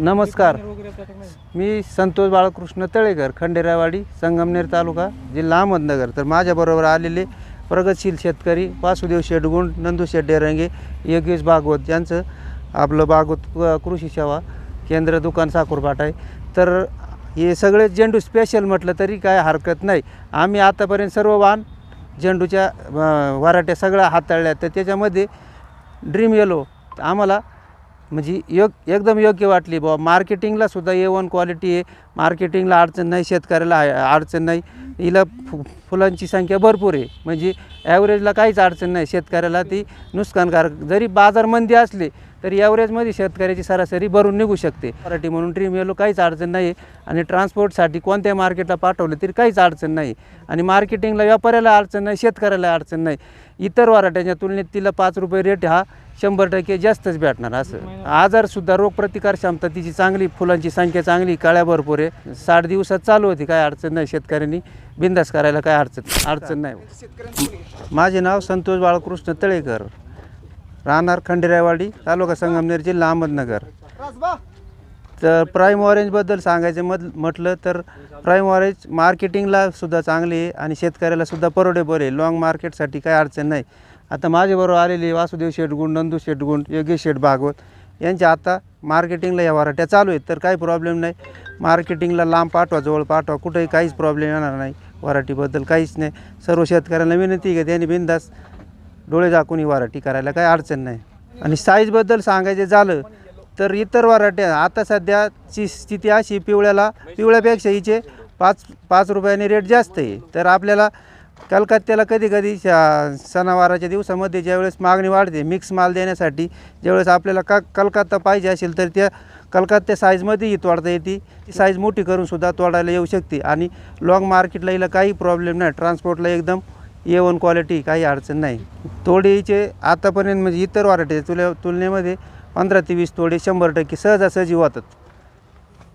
नमस्कार. मी संतोष बाळकृष्ण तळेकर खंडेरावाडी संगमनेर तालुका जिल्हा अहमदनगर. तर माझ्याबरोबर आलेले प्रगतशील शेतकरी वासुदेव शेटगुंड नंदू शेट डेरंगे योगेश भागवत यांचं आपलं भागवत कृषी सेवा केंद्र दुकान साखरपाट आहे. तर हे सगळे झेंडू स्पेशल म्हटलं तरी काय हरकत नाही. आम्ही आतापर्यंत सर्व वाहन झेंडूच्या वराट्या सगळ्या हाताळल्या. तर त्याच्यामध्ये ड्रीम येलो आम्हाला म्हणजे योग एकदम योग्य वाटली बाबा मार्केटिंगला सुद्धा ए वन क्वालिटी आहे. मार्केटिंगला अडचण नाही शेतकऱ्याला अडचण नाही. हिला फु फुलांची संख्या भरपूर आहे. म्हणजे ॲव्हरेजला काहीच अडचण नाही. शेतकऱ्याला ती नुकसानकारक जरी बाजार मंदी तरी ॲव्हरेजमध्ये शेतकऱ्याची सरासरी भरून निघू शकते. मराठी म्हणून ड्रीम येलो काहीच अडचण नाही. आणि ट्रान्सपोर्टसाठी कोणत्या मार्केटला पाठवलं तरी काहीच अडचण नाही. आणि मार्केटिंगला व्यापाऱ्याला अडचण नाही शेतकऱ्याला अडचण नाही. इतर वराट्याच्या तुलनेत तिला पाच रुपये रेट हा शंभर टक्के जास्तच भेटणार असं. आजारसुद्धा रोगप्रतिकार क्षमता तिची चांगली फुलांची संख्या चांगली काळ्या भरपूर आहे. साठ दिवसात चालू होती काय अडचण नाही. शेतकऱ्यांनी बिंदास करायला काय अडचण अडचण नाही. माझे नाव संतोष बाळकृष्ण तळेकर. राहणार खंडेरायवाडी तालुका संगमनेर जिल्हा अहमदनगर. तर प्राईम ऑरेंजबद्दल सांगायचं मध म्हटलं तर प्राईम ऑरेंज मार्केटिंगला सुद्धा चांगली आहे आणि शेतकऱ्याला सुद्धा परवडेबल आहे. लॉंग मार्केटसाठी काही अडचण नाही. आता माझ्याबरोबर आलेली वासुदेव शेटगुंड नंदू शेटगुंड योगेश शेठ भागवत. यांच्या आता मार्केटिंगला या वराट्या चालू आहेत. तर काही प्रॉब्लेम नाही. मार्केटिंगला लांब पाठवा जवळ पाठवा. कुठेही काहीच प्रॉब्लेम येणार नाही वराठीबद्दल. काहीच नाही. सर्व शेतकऱ्यांना विनंती आहे की त्यांनी बिंदास डोळे झाकून ही वराठी करायला काही अडचण नाही. आणि साईजबद्दल सांगायचं झालं तर इतर वराट्या आता सध्याची स्थिती अशी पिवळ्याला पिवळ्यापेक्षा हिचे पाच पाच रुपयाने रेट जास्त आहे. तर आपल्याला कलकत्त्याला कधी कधी सणावाराच्या दिवसामध्ये ज्यावेळेस मागणी वाढते मिक्स माल देण्यासाठी ज्यावेळेस आपल्याला का कलकत्ता पाहिजे असेल तर त्या कलकत्त्या साईजमध्येही तोडता येते. ती साईज मोठी करूनसुद्धा तोडायला येऊ शकते. आणि लॉंग मार्केटला हिला काही प्रॉब्लेम नाही. ट्रान्सपोर्टला एकदम ए वन क्वालिटी काही अडचण नाही. तोडीचे आतापर्यंत म्हणजे इतर वराठ्याच्या तुल्या तुलनेमध्ये पंधरा ते वीस तोडे शंभर टक्के सहजासहजी होतात